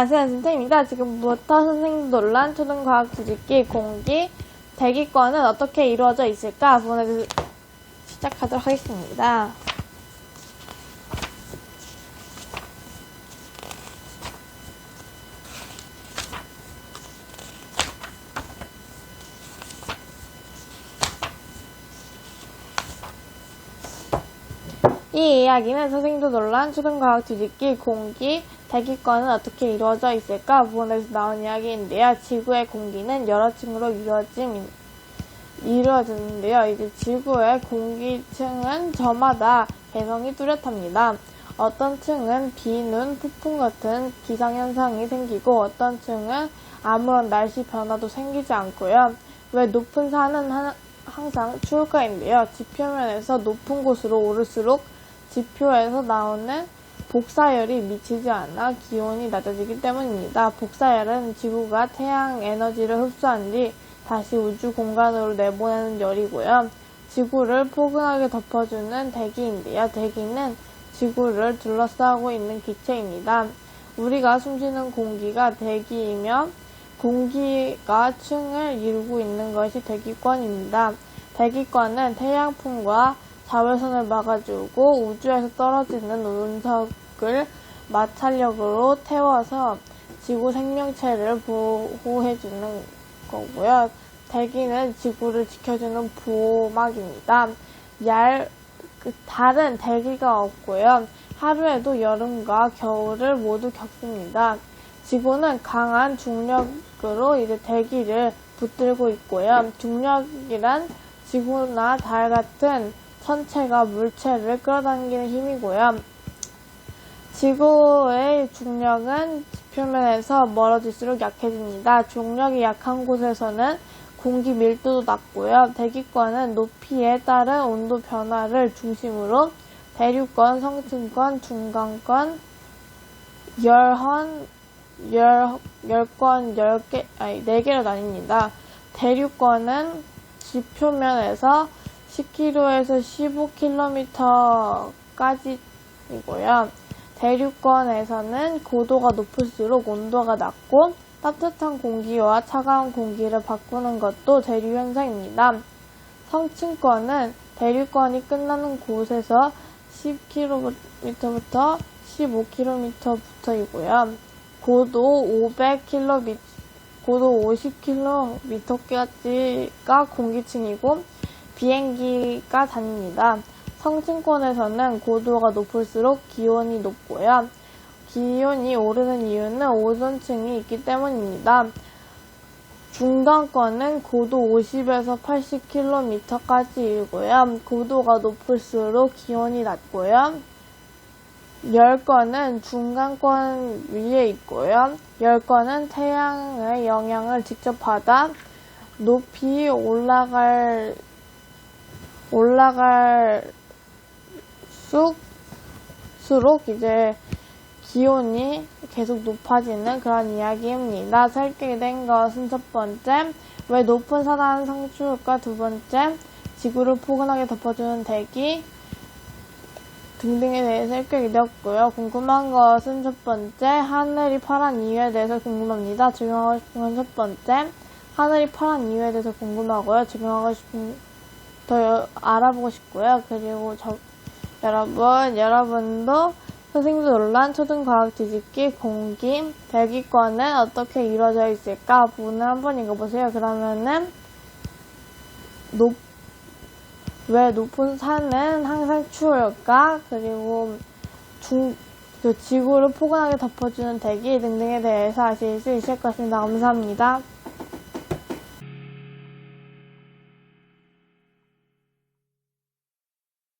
안녕하세요. 진태입니다. 지금부터 선생님 논란, 초등과학 뒤집기, 공기, 대기권은 어떻게 이루어져 있을까 부분을 시작하도록 하겠습니다. 이 이야기는 선생님도 논란, 초등과학 뒤집기, 공기, 대기권은 어떻게 이루어져 있을까 부분에서 나온 이야기인데요. 지구의 공기는 여러 층으로 이루어짐, 이루어지는데요. 이제 지구의 공기층은 저마다 개성이 뚜렷합니다. 어떤 층은 비, 눈, 폭풍 같은 기상현상이 생기고 어떤 층은 아무런 날씨 변화도 생기지 않고요. 왜 높은 산은 하- 항상 추울까인데요. 지표면에서 높은 곳으로 오를수록 지표에서 나오는 복사열이 미치지 않아 기온이 낮아지기 때문입니다. 복사열은 지구가 태양 에너지를 흡수한 뒤 다시 우주 공간으로 내보내는 열이고요. 지구를 포근하게 덮어주는 대기인데요. 대기는 지구를 둘러싸고 있는 기체입니다. 우리가 숨쉬는 공기가 대기이며 공기가 층을 이루고 있는 것이 대기권입니다. 대기권은 태양풍과 자외선을 막아주고 우주에서 떨어지는 운석을 마찰력으로 태워서 지구 생명체를 보호해주는 거고요. 대기는 지구를 지켜주는 보호막입니다. 얇, 그 달은 대기가 없고요. 하루에도 여름과 겨울을 모두 겪습니다. 지구는 강한 중력으로 이제 대기를 붙들고 있고요. 중력이란 지구나 달 같은 천체가 물체를 끌어당기는 힘이고요. 지구의 중력은 지표면에서 멀어질수록 약해집니다. 중력이 약한 곳에서는 공기 밀도도 낮고요. 대기권은 높이에 따른 온도 변화를 중심으로 대륙권, 성층권, 중간권, 열헌, 열, 열권, 열 개, 아니, 네 개로 나뉩니다. 대륙권은 지표면에서 10km에서 15km까지이고요. 대륙권에서는 고도가 높을수록 온도가 낮고 따뜻한 공기와 차가운 공기를 바꾸는 것도 대류 현상입니다. 성층권은 대륙권이 끝나는 곳에서 10km부터 15km부터이고요. 고도 500km, 고도 50km까지가 공기층이고 비행기가 다닙니다. 성층권에서는 고도가 높을수록 기온이 높고요. 기온이 오르는 이유는 오존층이 있기 때문입니다. 중간권은 고도 50에서 80km까지 이르고요. 고도가 높을수록 기온이 낮고요. 열권은 중간권 위에 있고요. 열권은 태양의 영향을 직접 받아 높이 올라갈 올라갈 쑥수록 이제 기온이 계속 높아지는 그런 이야기입니다. 설계된 것은 첫 번째, 왜 높은 산은 성추울까? 두 번째, 지구를 포근하게 덮어주는 대기 등등에 대해서 설명이 되었고요. 궁금한 것은 첫 번째, 하늘이 파란 이유에 대해서 궁금합니다. 적용하고 싶은 건 첫 번째, 하늘이 파란 이유에 대해서 궁금하고요. 적용하고 싶은 더 여- 알아보고 싶고요. 그리고 저, 여러분, 여러분도 선생님도 논란, 초등과학 뒤집기, 공기, 대기권은 어떻게 이루어져 있을까? 부분을 한번 읽어보세요. 그러면은, 높, 왜 높은 산은 항상 추울까? 그리고 중, 그 지구를 포근하게 덮어주는 대기 등등에 대해서 아실 수 있을 것입니다. 감사합니다.